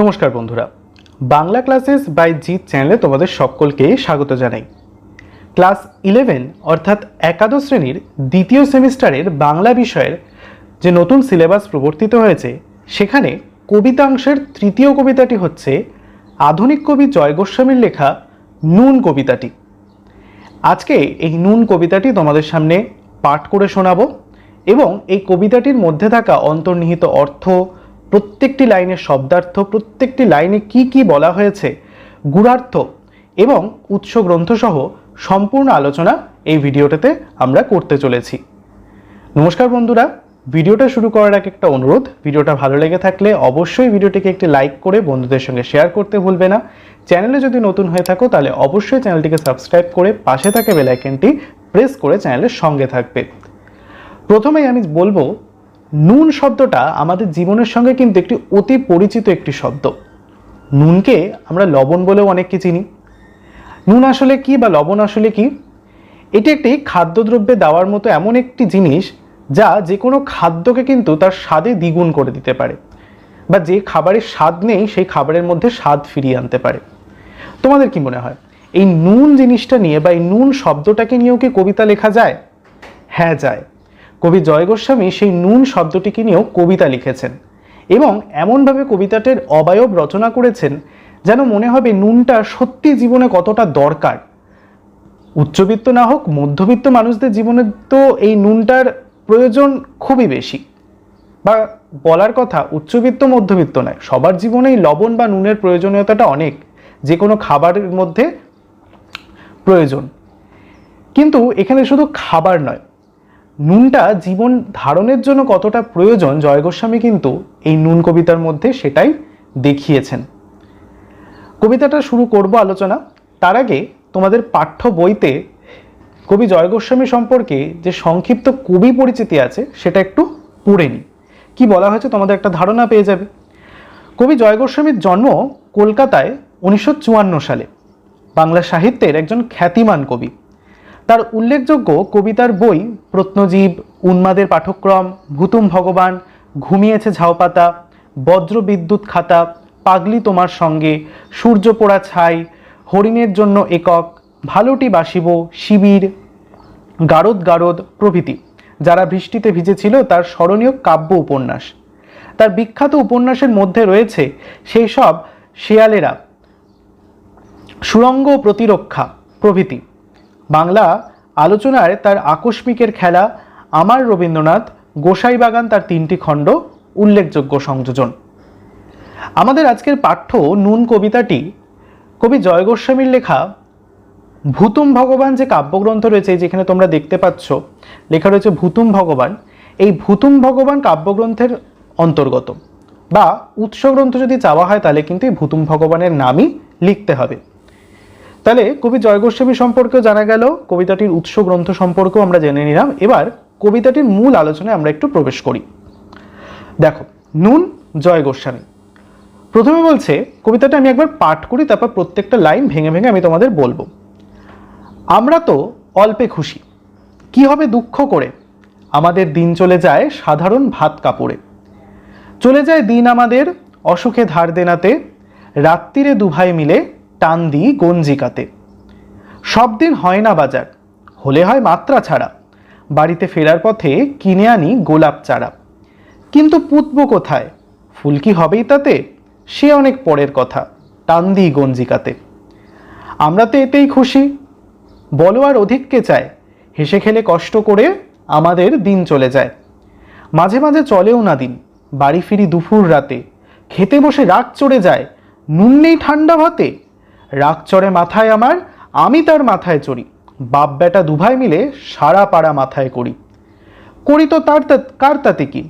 নমস্কার বন্ধুরা। Bangla classes by Jeet চ্যানেলে তোমাদের সকলকে স্বাগত জানাই। ক্লাস ইলেভেন অর্থাৎ একাদশ শ্রেণির দ্বিতীয় সেমিস্টারের বাংলা বিষয়ের যে নতুন সিলেবাস প্রবর্তিত হয়েছে, সেখানে কবিতাংশের তৃতীয় কবিতাটি হচ্ছে আধুনিক কবি জয় গোস্বামীর লেখা নুন কবিতাটি। আজকে এই নুন কবিতাটি তোমাদের সামনে পাঠ করে শোনাবো এবং এই কবিতাটির মধ্যে থাকা অন্তর্নিহিত অর্থ প্রত্যেকটি লাইনের শব্দার্থ, প্রত্যেকটি লাইনে কি কি বলা হয়েছে, গুণার্থ এবং উৎস গ্রন্থসহ সম্পূর্ণ আলোচনা এই ভিডিওটাতে আমরা করতে চলেছি। নমস্কার বন্ধুরা, ভিডিওটা শুরু করার আগে একটা অনুরোধ। ভিডিওটা ভালো লেগে থাকলে অবশ্যই ভিডিওটিকে একটি লাইক করে বন্ধুদের সঙ্গে শেয়ার করতে ভুলবে না। চ্যানেলে যদি নতুন হয়ে থাকো, তাহলে অবশ্যই চ্যানেলটিকে সাবস্ক্রাইব করে পাশে থাকা বেলাইকনটি প্রেস করে চ্যানেলের সঙ্গে থাকবে। প্রথমেই আমি বলব নুন শব্দটা আমাদের জীবনের সঙ্গে কিন্তু একটি অতি পরিচিত একটি শব্দ। নুনকে আমরা লবণ বলেও অনেককে চিনি। নুন আসলে কি বা লবণ আসলে কি? এটি একটি খাদ্যদ্রব্যে দেওয়ার মতো এমন একটি জিনিস যা যে কোনো খাদ্যকে কিন্তু তার স্বাদে দ্বিগুণ করে দিতে পারে বা যে খাবারের স্বাদ নেই সেই খাবারের মধ্যে স্বাদ ফিরিয়ে আনতে পারে। তোমাদের কি মনে হয়, এই নুন জিনিসটা নিয়ে বা এই নুন শব্দটাকে নিয়েও কি কবিতা লেখা যায়? হ্যাঁ যায়। কবি জয় গোস্বামী সেই নুন শব্দটিকে নিয়েও কবিতা লিখেছেন এবং এমনভাবে কবিতাটির অবায়ব রচনা করেছেন যেন মনে হবে নুনটা সত্যি জীবনে কতটা দরকার। উচ্চবিত্ত না হোক, মধ্যবিত্ত মানুষদের জীবনে তো এই নুনটার প্রয়োজন খুবই বেশি। বা বলার কথা, উচ্চবিত্ত, মধ্যবিত্ত নয়, সবার জীবনেই লবণ বা নুনের প্রয়োজনীয়তাটা অনেক, যে কোনো খাবারের মধ্যে প্রয়োজন। কিন্তু এখানে শুধু খাবার নয় নুনটা জীবন ধারণের জন্য কতটা প্রয়োজন, জয় গোস্বামী কিন্তু এই নুন কবিতার মধ্যে সেটাই দেখিয়েছেন। কবিতাটা শুরু করব আলোচনা। তার আগে তোমাদের পাঠ্য বইতে কবি জয় গোস্বামী সম্পর্কে যে সংক্ষিপ্ত কবি পরিচিতি আছে, সেটা একটু পড়ে নিই। কি বলা হয়েছে তোমাদের একটা ধারণা পেয়ে যাবে। কবি জয় গোস্বামীর জন্ম কলকাতায় উনিশশো চুয়ান্ন সালে। বাংলা সাহিত্যের একজন খ্যাতিমান কবি। তার উল্লেখযোগ্য কবিতার বই প্রত্নজীব, উন্মাদের পাঠক্রম, ভুতুম ভগবান, ঘুমিয়েছে ঝাউপাতা, বজ্র বিদ্যুৎ খাতা, পাগলি তোমার সঙ্গে, সূর্য পোড়া ছাই, হরিণের জন্য একক, ভালোটি বাসিব, শিবির, গারদ গারদ প্রভৃতি। যারা বৃষ্টিতে ভিজেছিল তার স্মরণীয় কাব্য উপন্যাস। তার বিখ্যাত উপন্যাসের মধ্যে রয়েছে সেই সব শেয়ালেরা, সুরঙ্গ প্রতিরক্ষা প্রভৃতি। বাংলা আলোচনায় তার আকস্মিকের খেলা, আমার রবীন্দ্রনাথ, গোসাই বাগান তার তিনটি খণ্ড, উল্লেখযোগ্য সংযোজন। আমাদের আজকের পাঠ্য নুন কবিতাটি, কবি জয় গোস্বামীর লেখা, ভূতুম ভগবান যে কাব্যগ্রন্থ রয়েছে যেখানে তোমরা দেখতে পাচ্ছ, লেখা রয়েছে ভূতুম ভগবান। এই ভূতুম ভগবান কাব্যগ্রন্থের অন্তর্গত বা উৎসগ্রন্থ যদি চাওয়া হয়, তাহলে কিন্তু এই ভূতুম ভগবানের নামই লিখতে হবে। তাহলে কবি জয় গোস্বামী সম্পর্কেও জানা গেল, কবিতাটির উৎস গ্রন্থ সম্পর্কেও আমরা জেনে নিলাম। এবার কবিতাটির মূল আলোচনায় আমরা একটু প্রবেশ করি। দেখো, নুন, জয় গোস্বামী। প্রথমে বলছে, কবিতাটা আমি একবার পাঠ করি, তারপর প্রত্যেকটা লাইন ভেঙে ভেঙে আমি তোমাদের বলব। আমরা তো অল্পে খুশি, কি হবে দুঃখ করে? আমাদের দিন চলে যায় সাধারণ ভাত কাপড়ে। চলে যায় দিন আমাদের অসুখে ধার দেনাতে, রাত্রিরে দুভাই মিলে টান দিই গঞ্জিকাতে। সব দিন হয় না বাজার, হলে হয় মাত্রা ছাড়া। বাড়িতে ফেরার পথে কিনে আনি গোলাপ চারা। কিন্তু পুতবো কোথায়? ফুল কি হবেই তাতে? সে অনেক পরের কথা, টান দিই গঞ্জিকাতে। আমরা তো এতেই খুশি। বলো আর অধিককে চায়? হেসে খেলে কষ্ট করে আমাদের দিন চলে যায়। মাঝে মাঝে চলেও না দিন, বাড়ি ফিরি দুপুর রাতে। খেতে বসে রাগ চড়ে যায়, নুন নেই ঠান্ডা ভাতে। রাগ চড়ে মাথায় আমার, আমি তার মাথায় চড়ি। বাপ বেটা দুভাই মিলে সারা পাড়া মাথায় করি। করি তো তার কার তাতে কি?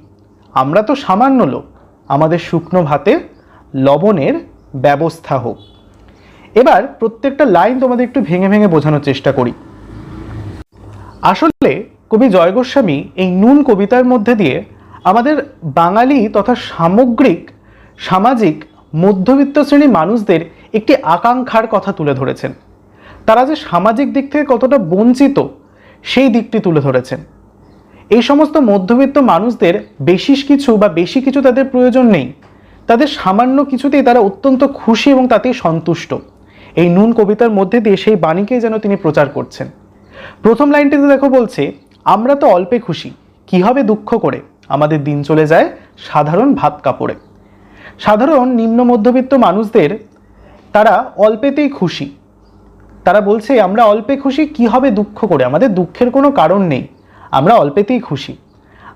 আমরা তো সামান্য লোক। আমাদের শুকনো ভাতে লবণের ব্যবস্থা হোক। এবার প্রত্যেকটা লাইন তোমাদের একটু ভেঙে ভেঙে বোঝানোর চেষ্টা করি। আসলে কবি জয় গোস্বামী এই নুন কবিতার মধ্যে দিয়ে আমাদের বাঙালি তথা সামগ্রিক, সামাজিক, মধ্যবিত্ত শ্রেণির মানুষদের একটি আকাঙ্ক্ষার কথা তুলে ধরেছেন। তারা যে সামাজিক দিক থেকে কতটা বঞ্চিত, সেই দিকটি তুলে ধরেছেন। এই সমস্ত মধ্যবিত্ত মানুষদের বেশি কিছু বা বেশি কিছু তাদের প্রয়োজন নেই। তাদের সামান্য কিছুতেই তারা অত্যন্ত খুশি এবং তাতেই সন্তুষ্ট। এই নুন কবিতার মধ্যে দিয়ে সেই বাণীকে যেন তিনি প্রচার করছেন। প্রথম লাইনটিতে দেখো বলছে, আমরা তো অল্পে খুশি, কি হবে দুঃখ করে? আমাদের দিন চলে যায় সাধারণ ভাত কাপড়ে। সাধারণ নিম্ন মধ্যবিত্ত মানুষদের তারা অল্পেতেই খুশি। তারা বলছে, আমরা অল্পে খুশি, কি হবে দুঃখ করে? আমাদের দুঃখের কোনো কারণ নেই। আমরা অল্পেতেই খুশি।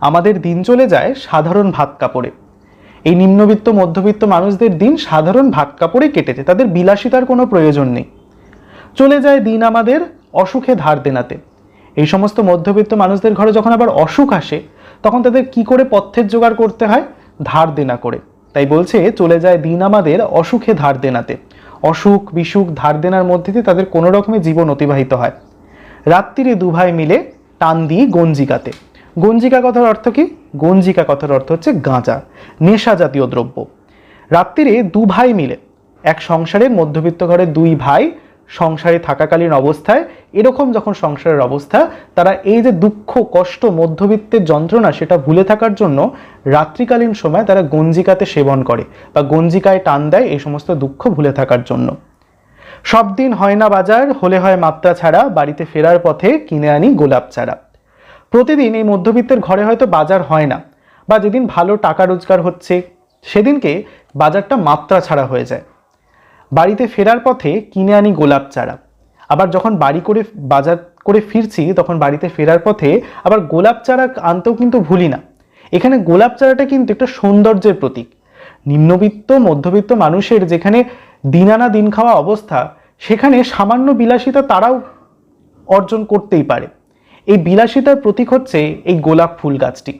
আমাদের দিন চলে যায় সাধারণ ভাত কাপড়ে। এই নিম্নবিত্ত, মধ্যবিত্ত মানুষদের দিন সাধারণ ভাত কাপড়ে কেটেছে। তাদের বিলাসিতার কোনো প্রয়োজন নেই। চলে যায় দিন আমাদের অসুখে ধার দেনাতে। এই সমস্ত মধ্যবিত্ত মানুষদের ঘরে যখন আবার অসুখ আসে, তখন তাদের কি করে পথ্যের জোগাড় করতে হয়? ধার দেনা করে। তাই বলছে, চলে যায় দিন আমাদের অসুখে ধার দেনাতে। অসুখ, বিসুখ, ধার দেনার মধ্যে দিয়ে তাদের কোনো রকমের জীবন অতিবাহিত হয়। রাত্রিরে দুভাই মিলে টান দিই গঞ্জিকাতে। গঞ্জিকা কথার অর্থ কি? গঞ্জিকা কথার অর্থ হচ্ছে গাঁজা, নেশা জাতীয় দ্রব্য। রাত্রিরে দু ভাই মিলে, এক সংসারের মধ্যবিত্ত ঘরে দুই ভাই সংসারে থাকাকালীন অবস্থায়, এরকম যখন সংসারের অবস্থা, তারা এই যে দুঃখ, কষ্ট, মধ্যবিত্তের যন্ত্রণা, সেটা ভুলে থাকার জন্য রাত্রিকালীন সময় তারা গঞ্জিকাতে সেবন করে বা গঞ্জিকায় টান দেয় এই সমস্ত দুঃখ ভুলে থাকার জন্য। সব দিন হয় না বাজার, হলে হয় মাত্রা ছাড়া, বাড়িতে ফেরার পথে কিনে আনি গোলাপ চারা। প্রতিদিন এই মধ্যবিত্তের ঘরে হয়তো বাজার হয় না, বা যেদিন ভালো টাকা রোজগার হচ্ছে, সেদিনকে বাজারটা মাত্রা ছাড়া হয়ে যায়। বাড়িতে ফেরার পথে কিনে আনি গোলাপ চারা। আবার যখন বাড়ি করে, বাজার করে ফিরছি, তখন বাড়িতে ফেরার পথে আবার গোলাপ চারা আনতেও কিন্তু ভুলি না। এখানে গোলাপ চারাটা কিন্তু একটা সৌন্দর্যের প্রতীক। নিম্নবিত্ত, মধ্যবিত্ত মানুষের যেখানে দিন আনা দিন খাওয়া অবস্থা, সেখানে সামান্য বিলাসিতা তারাও অর্জন করতেই পারে। এই বিলাসিতার প্রতীক হচ্ছে এই গোলাপ ফুল গাছটি।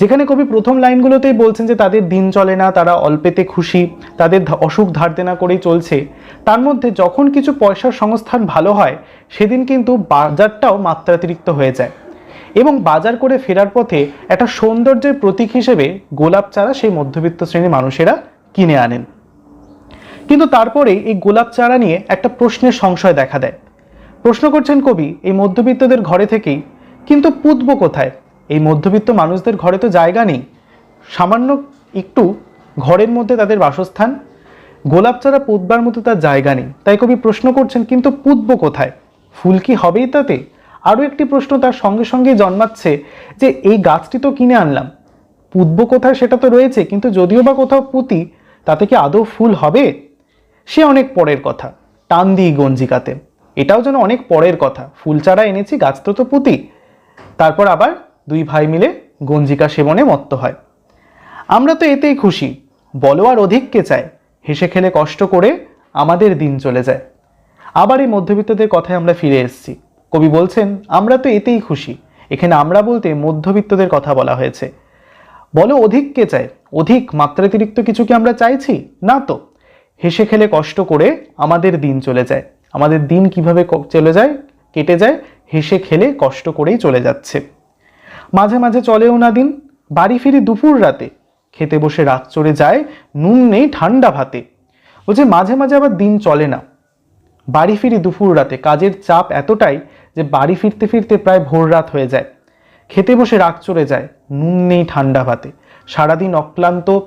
যেখানে কবি প্রথম লাইনগুলোতেই বলছেন যে তাদের দিন চলে না, তারা অল্পেতে খুশি, তাদের অসুখ ধার দেনা করেই চলছে। তার মধ্যে যখন কিছু পয়সার সংস্থান ভালো হয়, সেদিন কিন্তু বাজারটাও মাত্রাতিরিক্ত হয়ে যায়। এবং বাজার করে ফেরার পথে একটা সৌন্দর্যের প্রতীক হিসেবে গোলাপ চারা সেই মধ্যবিত্ত শ্রেণির মানুষেরা কিনে আনেন। কিন্তু তারপরে এই গোলাপ চারা নিয়ে একটা প্রশ্নের সংশয় দেখা দেয়। প্রশ্ন করছেন কবি, এই মধ্যবিত্তদের ঘরে থেকেই, কিন্তু পুতব কোথায়? এই মধ্যবিত্ত মানুষদের ঘরে তো জায়গা নেই। সামান্য একটু ঘরের মধ্যে তাদের বাসস্থান, গোলাপ চারা পুতবার মতো তার জায়গা নেই। তাই কবি প্রশ্ন করছেন, কিন্তু পুতব কোথায়? ফুল কি হবেই তাতে? আরও একটি প্রশ্ন তার সঙ্গে সঙ্গে জন্মাচ্ছে যে, এই গাছটি তো কিনে আনলাম। পুতব কোথায় সেটা তো রয়েছে, কিন্তু যদিও বা কোথাও পুঁতি, তাতে কি আদৌ ফুল হবে? সে অনেক পরের কথা। টান দিই গঞ্জিকাতে। এটাও যেন অনেক পরের কথা। ফুল চারা এনেছি, গাছ তো তো পুঁতি। তারপর আবার দুই ভাই মিলে গঞ্জিকা সেবনে মত্ত হয়। আমরা তো এতেই খুশি, বলো আর অধিক কে চায়? হেসে খেলে কষ্ট করে আমাদের দিন চলে যায়। আবার এই মধ্যবিত্তদের কথায় আমরা ফিরে এসেছি। কবি বলছেন, আমরা তো এতেই খুশি, এখানে আমরা বলতে মধ্যবিত্তদের কথা বলা হয়েছে। বলো অধিক কে চায়? অধিক মাত্রাতিরিক্ত কিছু কি আমরা চাইছি? না তো। হেসে খেলে কষ্ট করে আমাদের দিন চলে যায়। আমাদের দিন কীভাবে চলে যায়, কেটে যায়, হেসে খেলে কষ্ট করেই চলে যাচ্ছে। মাঝে মাঝে চলেও না দিন। বাড়ি ফিরি দুপুর রাতে। খেতে বসে রাত চড়ে যায়, নুন নেই ঠান্ডা ভাতে। বলছে মাঝে মাঝে আবার দিন চলে না। বাড়ি ফিরি দুপুর রাতে। কাজের চাপ এতটাই যে বাড়ি ফিরতে ফিরতে প্রায় ভোর রাত হয়ে যায়। খেতে বসে রাগ চড়ে যায়, নুন নেই ঠান্ডা ভাতে। সারাদিন অক্লান্ত,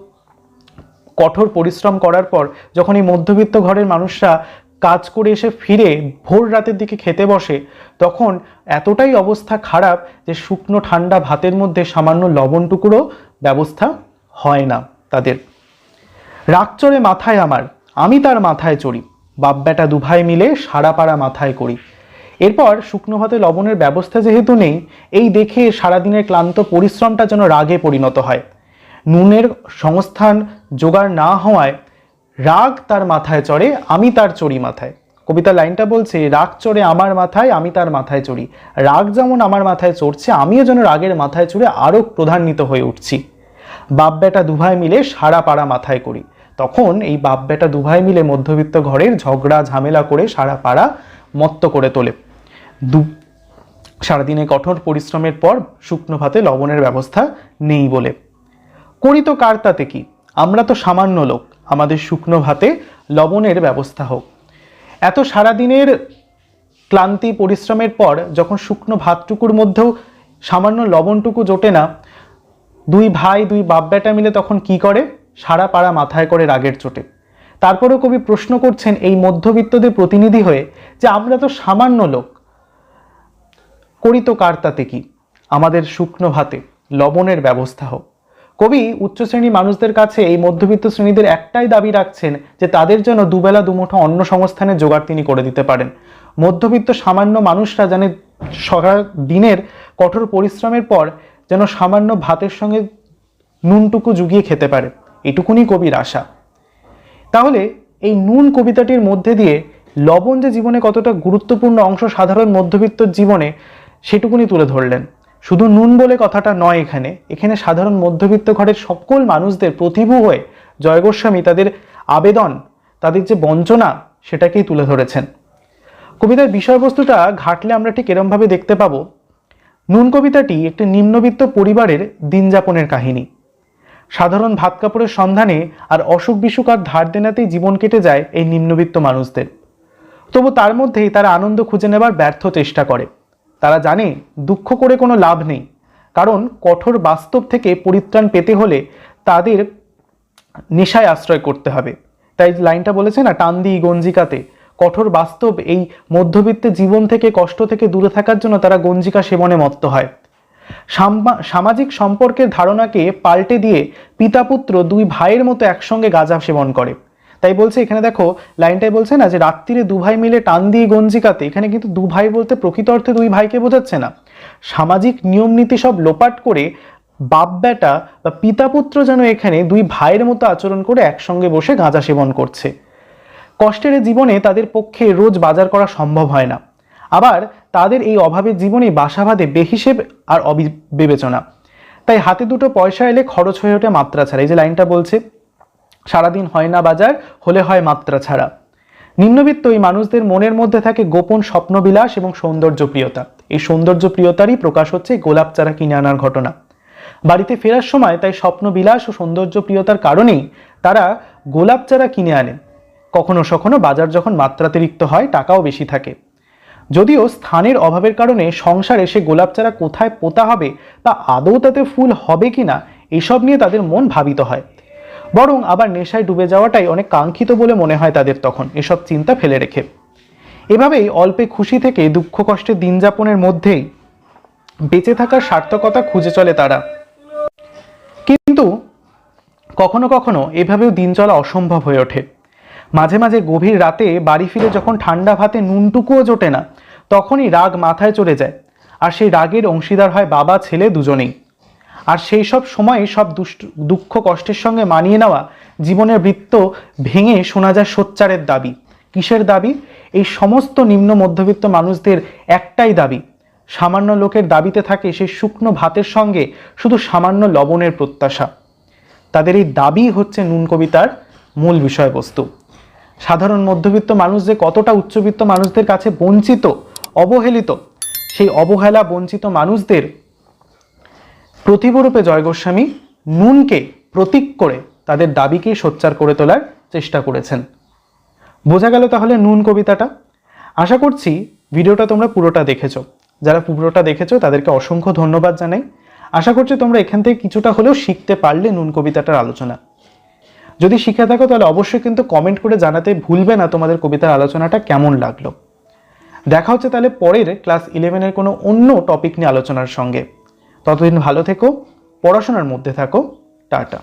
কঠোর পরিশ্রম করার পর যখন এই মধ্যবিত্ত ঘরের মানুষরা কাজ করে এসে ফিরে ভোর রাতের দিকে খেতে বসে, তখন এতটাই অবস্থা খারাপ যে শুকনো ঠান্ডা ভাতের মধ্যে সামান্য লবণটুকুরও ব্যবস্থা হয় না তাদের। রাগ চড়ে মাথায় আমার, আমি তার মাথায় চড়ি বাপ বেটা দুভাই মিলে সারা পাড়া মাথায় করি। এরপর শুকনো ভাতে লবণের ব্যবস্থা যেহেতু নেই, এই দেখে সারাদিনের ক্লান্ত পরিশ্রমটা যেন রাগে পরিণত হয়। নুনের সংস্থান জোগাড় না হওয়ায় রাগ তার মাথায় চড়ে, আমি তার চড়ি মাথায়। কবিতা লাইনটা বলছে, রাগ চড়ে আমার মাথায়, আমি তার মাথায় চড়ি। রাগ যেমন আমার মাথায় চড়ছে, আমিও যেন রাগের মাথায় চড়ে আরও প্রধান্বিত হয়ে উঠছি। বাপ বেটা দুভাই মিলে সারা পাড়া মাথায় করি। তখন এই বাপ বেটা দুভাই মিলে মধ্যবিত্ত ঘরের ঝগড়া, ঝামেলা করে সারা পাড়া মত্ত করে তোলে। দু, সারাদিনে কঠোর পরিশ্রমের পর শুকনো ভাতে লবণের ব্যবস্থা নেই বলে। করি তো কার তাতে কি? আমরা তো সামান্য লোক। আমাদের শুকনো ভাতে লবণের ব্যবস্থা হোক। এত সারাদিনের ক্লান্তি, পরিশ্রমের পর যখন শুকনো ভাতটুকুর মধ্যেও সামান্য লবণটুকু জোটে না, দুই ভাই, দুই বাপ বেটা মিলে তখন কি করে? সারা পাড়া মাথায় করে রাগের চোটে। তারপরেও কবি প্রশ্ন করছেন এই মধ্যবিত্তদের প্রতিনিধি হয়ে যে আমরা তো সামান্য লোক। করি তো কার তাতে কি? আমাদের শুকনো ভাতে লবণের ব্যবস্থা হোক। কবি উচ্চ শ্রেণি মানুষদের কাছে এই মধ্যবিত্ত শ্রেণীদের একটাই দাবি রাখছেন যে তাদের জন্য দুবেলা দুমুঠো অন্য সংস্থানের জোগাড় তিনি করে দিতে পারেন। মধ্যবিত্ত সামান্য মানুষরা জানে সকাল দিনের কঠোর পরিশ্রমের পর যেন সামান্য ভাতের সঙ্গে নুনটুকু জুগিয়ে খেতে পারে। এটুকুনি কবির আশা। তাহলে এই নুন কবিতাটির মধ্যে দিয়ে লবণ যে জীবনে কতটা গুরুত্বপূর্ণ অংশ সাধারণ মধ্যবিত্ত জীবনে সেটুকুনি তুলে ধরলেন। শুধু নুন বলে কথাটা নয় এখানে। এখানে সাধারণ মধ্যবিত্ত ঘরের সকল মানুষদের প্রতিভু হয়ে জয় গোস্বামী তাদের আবেদন, তাদের যে বঞ্চনা, সেটাকেই তুলে ধরেছেন। কবিতার বিষয়বস্তুটা ঘাটলে আমরা ঠিক এরমভাবে দেখতে পাবো। নুন কবিতাটি একটি নিম্নবিত্ত পরিবারের দিনযাপনের কাহিনী। সাধারণ ভাত কাপড়ের সন্ধানে আর অসুখ বিসুখ আর ধার দেনাতেই জীবন কেটে যায় এই নিম্নবিত্ত মানুষদের। তবু তার মধ্যেই তারা আনন্দ খুঁজে নেবার ব্যর্থ চেষ্টা করে। তারা জানে দুঃখ করে কোনো লাভ নেই। কারণ কঠোর বাস্তব থেকে পরিত্রাণ পেতে হলে তাদের নেশায় আশ্রয় করতে হবে। তাই লাইনটা বলেছে না টান্দি গঞ্জিকাতে। কঠোর বাস্তব এই মধ্যবিত্তের জীবন থেকে, কষ্ট থেকে দূরে থাকার জন্য তারা গঞ্জিকা সেবনে মত্ত হয়। সামাজিক সম্পর্কের ধারণাকে পাল্টে দিয়ে পিতা পুত্র দুই ভাইয়ের মতো একসঙ্গে গাঁজা সেবন করে। তাই বলছে, এখানে দেখো লাইনটাই বলছে না যে রাত্রিরে দু ভাই মিলে টান দিয়ে গঞ্জিকাতে, এখানে কিন্তু দু ভাই বলতে প্রকৃত অর্থে দুই ভাইকে বোঝাচ্ছে না। সামাজিক নিয়ম নীতি সব লোপাট করে বাপ বেটা বা পিতা পুত্র যেন এখানে দুই ভাইয়ের মতো আচরণ করে একসঙ্গে বসে গাঁজা সেবন করছে। কষ্টের জীবনে তাদের পক্ষে রোজ বাজার করা সম্ভব হয় না। আবার তাদের এই অভাবের জীবনে বাসা বাঁধে বেহিসেব আর অবিবেচনা। তাই হাতে দুটো পয়সা এলে খরচ হয়ে ওঠে মাত্রা ছাড়া। এই যে লাইনটা বলছে সারাদিন হয় না বাজার, হলে হয় মাত্রা ছাড়া। নিম্নবিত্ত এই মানুষদের মনের মধ্যে থাকে গোপন স্বপ্নবিলাস এবং সৌন্দর্য প্রিয়তা এই সৌন্দর্য প্রিয়তারই প্রকাশ হচ্ছে গোলাপ চারা কিনে আনার ঘটনা। বাড়িতে ফেরার সময় তাই স্বপ্নবিলাস ও সৌন্দর্য প্রিয়তার কারণেই তারা গোলাপ চারা কিনে আনে। কখনো সখনো বাজার যখন মাত্রাতিরিক্ত হয়, টাকাও বেশি থাকে। যদিও স্থানের অভাবের কারণে সংসারে সে গোলাপ চারা কোথায় পোতা হবে, তা আদৌ তাতে ফুল হবে কিনা, এসব নিয়ে তাদের মন ভাবিত হয়। বরং আবার নেশায় ডুবে যাওয়াটাই অনেক কাঙ্ক্ষিত বলে মনে হয় তাদের তখন। এসব চিন্তা ফেলে রেখে। এভাবেই অল্পে খুশি থেকে দুঃখ কষ্টের দিন যাপনের মধ্যেই বেঁচে থাকার সার্থকতা খুঁজে চলে তারা। কিন্তু কখনো কখনো এভাবেও দিন চলা অসম্ভব হয়ে ওঠে। মাঝে মাঝে গভীর রাতে বাড়ি ফিরে যখন ঠান্ডা ভাতে নুনটুকুও জোটে না, তখনই রাগ মাথায় চড়ে যায়। আর সেই রাগের অংশীদার হয় বাবা, ছেলে দুজনেই। আর সেই সব সময়ে সব দুষ্ট, দুঃখ কষ্টের সঙ্গে মানিয়ে নেওয়া জীবনের বৃত্ত ভেঙে শোনা যায় সোচ্চারের দাবি। কিসের দাবি? এই সমস্ত নিম্ন মধ্যবিত্ত মানুষদের একটাই দাবি। সামান্য লোকের দাবিতে থাকে সেই শুকনো ভাতের সঙ্গে শুধু সামান্য লবণের প্রত্যাশা। তাদের এই দাবি হচ্ছে নুন কবিতার মূল বিষয়বস্তু। সাধারণ মধ্যবিত্ত মানুষ যে কতটা উচ্চবিত্ত মানুষদের কাছে বঞ্চিত, অবহেলিত, সেই অবহেলা বঞ্চিত মানুষদের প্রতিবরূপে জয় গোস্বামী নুনকে প্রতীক করে তাদের দাবিকেই সোচ্চার করে তোলার চেষ্টা করেছেন। বোঝা গেল তাহলে নুন কবিতাটা? আশা করছি ভিডিওটা তোমরা পুরোটা দেখেছ। যারা পুরোটা দেখেছ, তাদেরকে অসংখ্য ধন্যবাদ জানাই। আশা করছি তোমরা এখান থেকে কিছুটা হলেও শিখতে পারলে নুন কবিতাটার আলোচনা। যদি শিখে থাকো, তাহলে অবশ্যই কিন্তু কমেন্ট করে জানাতে ভুলবে না তোমাদের কবিতার আলোচনাটা কেমন লাগল। দেখা হচ্ছে তাহলে পরের ক্লাস ইলেভেনের কোনো অন্য টপিক নিয়ে আলোচনার সঙ্গে। ততদিন ভালো থেকো পড়াশোনার মধ্যে থাকো টাটা।